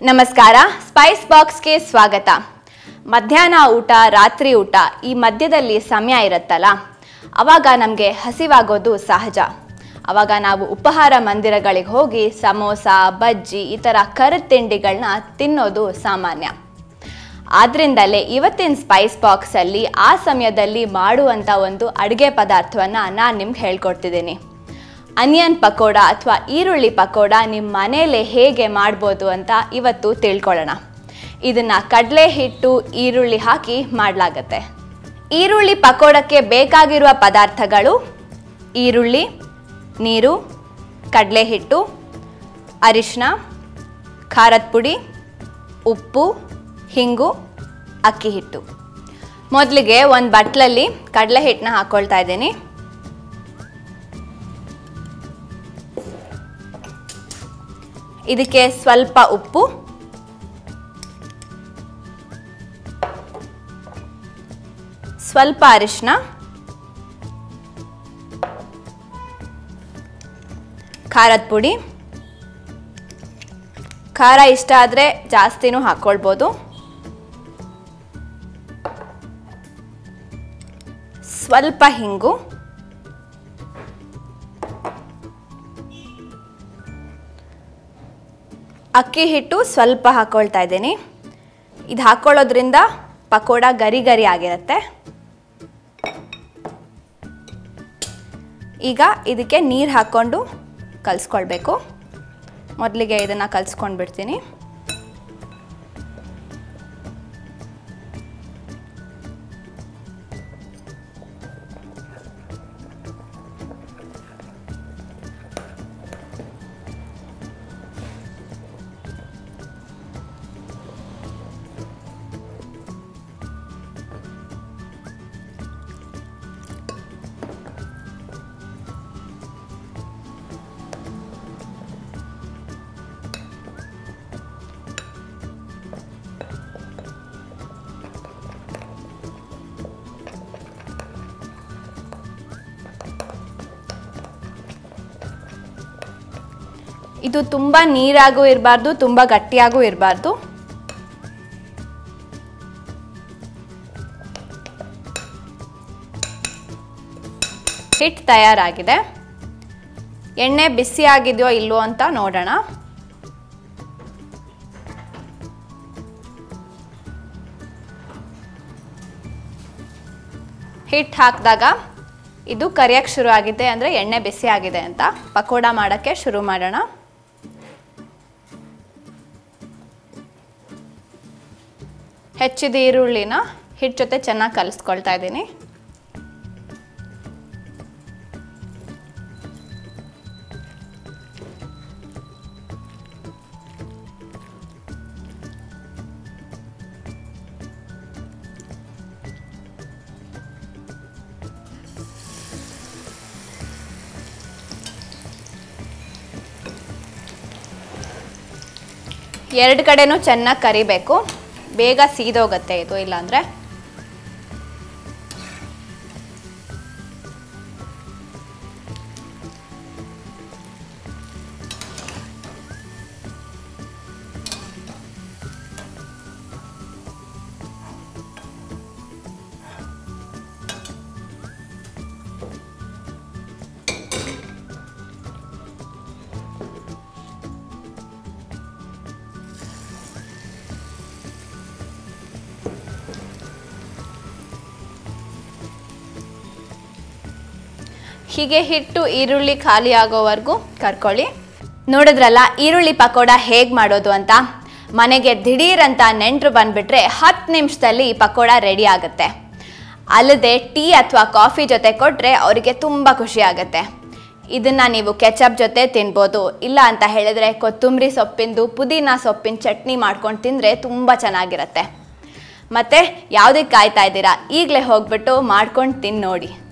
ನಮಸ್ಕಾರ ಸ್ಪೈಸ್ ಬಾಕ್ಸ್ಗೆ ಸ್ವಾಗತ. ಮಧ್ಯಾಹ್ನ ಊಟ, ರಾತ್ರಿ ಊಟ, ಈ ಮಧ್ಯದಲ್ಲಿ ಸಮಯ ಇರುತ್ತಲ್ಲ? ಅವಾಗ ನಮಗೆ ಹಸಿವಾಗೋದು ಸಹಜ. ಅವಾಗ ನಾವು ಉಪಹಾರ ಮಂದಿರಗಳಿಗೆ ಹೋಗಿ ಸಮೋಸ, ಬಜ್ಜಿ, ಈ ಥರ ಕರದ ತಿಂಡಿಗಳನ್ನ ತಿನ್ನೋದು ಸಾಮಾನ್ಯ. ಆದ್ರಿಂದಲೇ ಇವತ್ತಿನ ಸ್ಪೈಸ್ ಬಾಕ್ಸಲ್ಲಿ ಆ ಸಮಯದಲ್ಲಿ ಮಾಡುವಂಥ ಒಂದು ಅಡುಗೆ ಪದಾರ್ಥವನ್ನು ನಾನು ನಿಮ್ಗೆ ಹೇಳ್ಕೊಡ್ತಿದ್ದೀನಿ. ಅನಿಯನ್ ಪಕೋಡ ಅಥವಾ ಈರುಳ್ಳಿ ಪಕೋಡ ನಿಮ್ಮ ಮನೆಯಲ್ಲೇ ಹೇಗೆ ಮಾಡ್ಬೋದು ಅಂತ ಇವತ್ತು ತಿಳ್ಕೊಳ್ಳೋಣ. ಇದನ್ನು ಕಡಲೆ ಹಿಟ್ಟು, ಈರುಳ್ಳಿ ಹಾಕಿ ಮಾಡಲಾಗತ್ತೆ. ಈರುಳ್ಳಿ ಪಕೋಡಕ್ಕೆ ಬೇಕಾಗಿರುವ ಪದಾರ್ಥಗಳು ಈರುಳ್ಳಿ, ನೀರು, ಕಡಲೆ ಹಿಟ್ಟು ಅರಿಶಿನ ಖಾರದ ಪುಡಿ, ಉಪ್ಪು, ಹಿಂಗು, ಅಕ್ಕಿ ಹಿಟ್ಟು. ಮೊದಲಿಗೆ ಒಂದು ಬಟ್ಲಲ್ಲಿ ಕಡಲೆ ಹಿಟ್ಟನ್ನ ಹಾಕ್ಕೊಳ್ತಾ ಇದ್ದೀನಿ. ಇದಕ್ಕೆ ಸ್ವಲ್ಪ ಉಪ್ಪು. ಸ್ವಲ್ಪ ಅರಿಶಿನ ಖಾರದ ಪುಡಿ. ಖಾರ ಇಷ್ಟ ಆದರೆ ಜಾಸ್ತಿನೂ ಹಾಕ್ಕೊಳ್ಬೋದು ಸ್ವಲ್ಪ ಹಿಂಗು. ಅಕ್ಕಿ ಹಿಟ್ಟು ಸ್ವಲ್ಪ ಹಾಕ್ಕೊಳ್ತಾ ಇದ್ದೀನಿ. ಇದು ಹಾಕ್ಕೊಳ್ಳೋದ್ರಿಂದ ಪಕೋಡ ಗರಿ ಗರಿ ಆಗಿರುತ್ತೆ. ಈಗ ಇದಕ್ಕೆ ನೀರು ಹಾಕ್ಕೊಂಡು ಕಲಿಸ್ಕೊಳ್ಬೇಕು. ಮೊದಲಿಗೆ ಇದನ್ನು ಕಲಿಸ್ಕೊಂಡು ಬಿಡ್ತೀನಿ ಇದು ತುಂಬ ನೀರಾಗೂ ಇರಬಾರ್ದು, ತುಂಬ ಗಟ್ಟಿಯಾಗೂ ಇರಬಾರ್ದು. ಹಿಟ್ ತಯಾರಾಗಿದೆ. ಎಣ್ಣೆ ಬಿಸಿ ಆಗಿದೆಯೋ ಇಲ್ವೋ ಅಂತ ನೋಡೋಣ. ಹಿಟ್ಟು ಹಾಕಿದಾಗ ಇದು ಕರಿಯಕ್ಕೆ ಶುರು ಆಗಿದೆ ಅಂದರೆ ಎಣ್ಣೆ ಬಿಸಿ ಆಗಿದೆ ಅಂತ. ಪಕೋಡ ಮಾಡೋಕ್ಕೆ ಶುರು ಮಾಡೋಣ. ಹೆಚ್ಚಿದ ಈರುಳ್ಳಿನ ಹಿಟ್ಟು ಜೊತೆ ಚೆನ್ನಾಗಿ ಕಲಿಸ್ಕೊಳ್ತಾ ಇದ್ದೀನಿ. ಎರಡು ಕಡೆನೂ ಚೆನ್ನಾಗಿ ಕರಿಬೇಕು. ಬೇಗ ಸೀದೋಗುತ್ತೆ ಇದು ಇಲ್ಲಾಂದರೆ ಹೀಗೆ ಹಿಟ್ಟು, ಈರುಳ್ಳಿ ಖಾಲಿ ಆಗೋವರೆಗೂ ಕರ್ಕೊಳ್ಳಿ. ನೋಡಿದ್ರಲ್ಲ, ಈರುಳ್ಳಿ ಪಕೋಡ ಹೇಗೆ ಮಾಡೋದು ಅಂತ? ಮನೆಗೆ ದಿಢೀರಂತ ನೆಂಟರು ಬಂದುಬಿಟ್ರೆ ಹತ್ತು ನಿಮಿಷದಲ್ಲಿ ಈ ಪಕೋಡ ರೆಡಿ ಆಗುತ್ತೆ. ಅಲ್ಲದೆ ಟೀ ಅಥವಾ ಕಾಫಿ ಜೊತೆ ಕೊಟ್ಟರೆ ಅವರಿಗೆ ತುಂಬ ಖುಷಿ ಆಗುತ್ತೆ. ಇದನ್ನು ನೀವು ಕೆಚಪ್ ಜೊತೆ ತಿನ್ಬೋದು. ಇಲ್ಲ ಅಂತ ಹೇಳಿದ್ರೆ ಕೊತ್ತಂಬರಿ ಸೊಪ್ಪಿಂದು, ಪುದೀನ ಸೊಪ್ಪಿನ ಚಟ್ನಿ ಮಾಡ್ಕೊಂಡು ತಿಂದರೆ ತುಂಬ ಚೆನ್ನಾಗಿರುತ್ತೆ. ಮತ್ತು ಯಾವುದಕ್ಕೆ ಕಾಯ್ತಾ ಇದ್ದೀರಾ? ಈಗಲೇ ಹೋಗ್ಬಿಟ್ಟು ಮಾಡ್ಕೊಂಡು ತಿನ್ನೋಡಿ. ನೋಡಿ